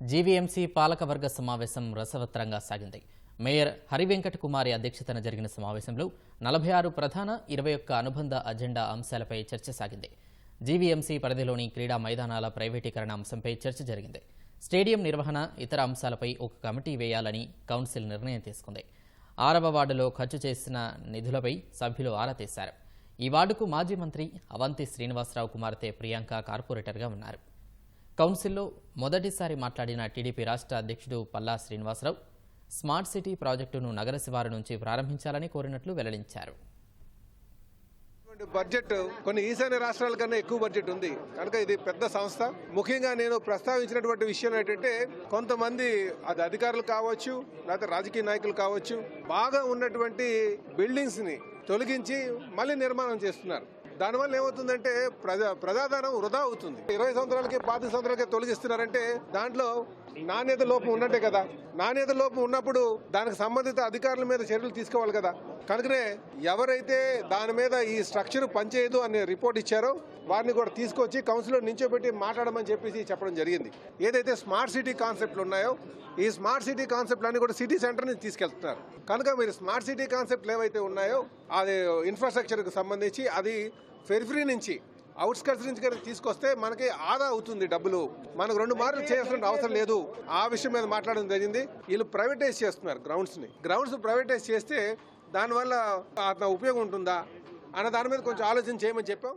GVMC పాలకవర్గ సమావేశం రసవత్తరంగా సాగింది. మేయర్ హరివెంకట కుమారి అధ్యక్షతన జరిగిన సమావేశంలో నలభై ఆరు ప్రధాన ఇరవై ఒక్క అనుబంధ అజెండా అంశాలపై చర్చ సాగింది. జీవీఎంసీ పరిధిలోని క్రీడా మైదానాల ప్రైవేటీకరణ అంశంపై చర్చ జరిగింది. స్టేడియం నిర్వహణ ఇతర అంశాలపై ఒక కమిటీ వేయాలని కౌన్సిల్ నిర్ణయం తీసుకుంది. ఆరవ వార్డులో ఖర్చు చేసిన నిధులపై సభ్యులు ఆరా తీశారు. ఈ వార్డుకు మాజీ మంత్రి అవంతి శ్రీనివాసరావు కుమార్తె ప్రియాంక కార్పొరేటర్గా ఉన్నారు. కౌన్సిల్లో మొదటిసారి మాట్లాడిన టీడీపీ రాష్ట్ర అధ్యక్షుడు పల్లా శ్రీనివాసరావు స్మార్ట్ సిటీ ప్రాజెక్టును నగర శివారు నుంచి ప్రారంభించాలని కోరినట్లు వెల్లడించారు. బడ్జెట్ కొన్ని ఈశాన్య రాష్ట్రాల కన్నా ఎక్కువ బడ్జెట్ ఉంది. కనుక ఇది పెద్ద సంస్థ. ముఖ్యంగా నేను ప్రస్తావించినటువంటి విషయం ఏంటంటే కొంతమంది అది అధికారులు కావచ్చు లేకపోతే రాజకీయ నాయకులు కావచ్చు బాగా ఉన్నటువంటి బిల్డింగ్స్ని తొలగించి మళ్ళీ నిర్మాణం చేస్తున్నారు. దానివల్ల ఏమవుతుందంటే ప్రజా ప్రజాధనం వృధా అవుతుంది. ఇరవై సంవత్సరాలకి పాతి సంవత్సరాలకి తొలగిస్తున్నారంటే దాంట్లో నాణ్యత లోపం ఉన్నట్టే కదా. నాణ్యత లోపం ఉన్నప్పుడు దానికి సంబంధిత అధికారుల మీద చర్యలు తీసుకోవాలి కదా. కనుకనే ఎవరైతే దాని మీద ఈ స్ట్రక్చర్ పనిచేయదు అనే రిపోర్ట్ ఇచ్చారో వారిని కూడా తీసుకొచ్చి కౌన్సిల్లో నించోబెట్టి మాట్లాడమని చెప్పేసి చెప్పడం జరిగింది. ఏదైతే స్మార్ట్ సిటీ కాన్సెప్ట్లు ఉన్నాయో ఈ స్మార్ట్ సిటీ కాన్సెప్ట్లు అన్ని కూడా సిటీ సెంటర్ నుంచి తీసుకెళ్తున్నారు. కనుక మీరు స్మార్ట్ సిటీ కాన్సెప్ట్లు ఏవైతే ఉన్నాయో అది ఇన్ఫ్రాస్ట్రక్చర్కి సంబంధించి అది ఫెర్ఫ్రీ నుంచి అవుట్స్కట్స్ నుంచి కనుక తీసుకొస్తే మనకి ఆదా అవుతుంది డబ్బులు. మనకు రెండు మార్లు చేయాల్సిన అవసరం లేదు. ఆ విషయం మీద మాట్లాడడం జరిగింది. వీళ్ళు ప్రైవేటైజ్ చేస్తున్నారు గ్రౌండ్స్ని. గ్రౌండ్స్ ప్రైవేటైజ్ చేస్తే దానివల్ల ఉపయోగం ఉంటుందా? అన్న దాని మీద కొంచెం ఆలోచన చేయమని చెప్పాం.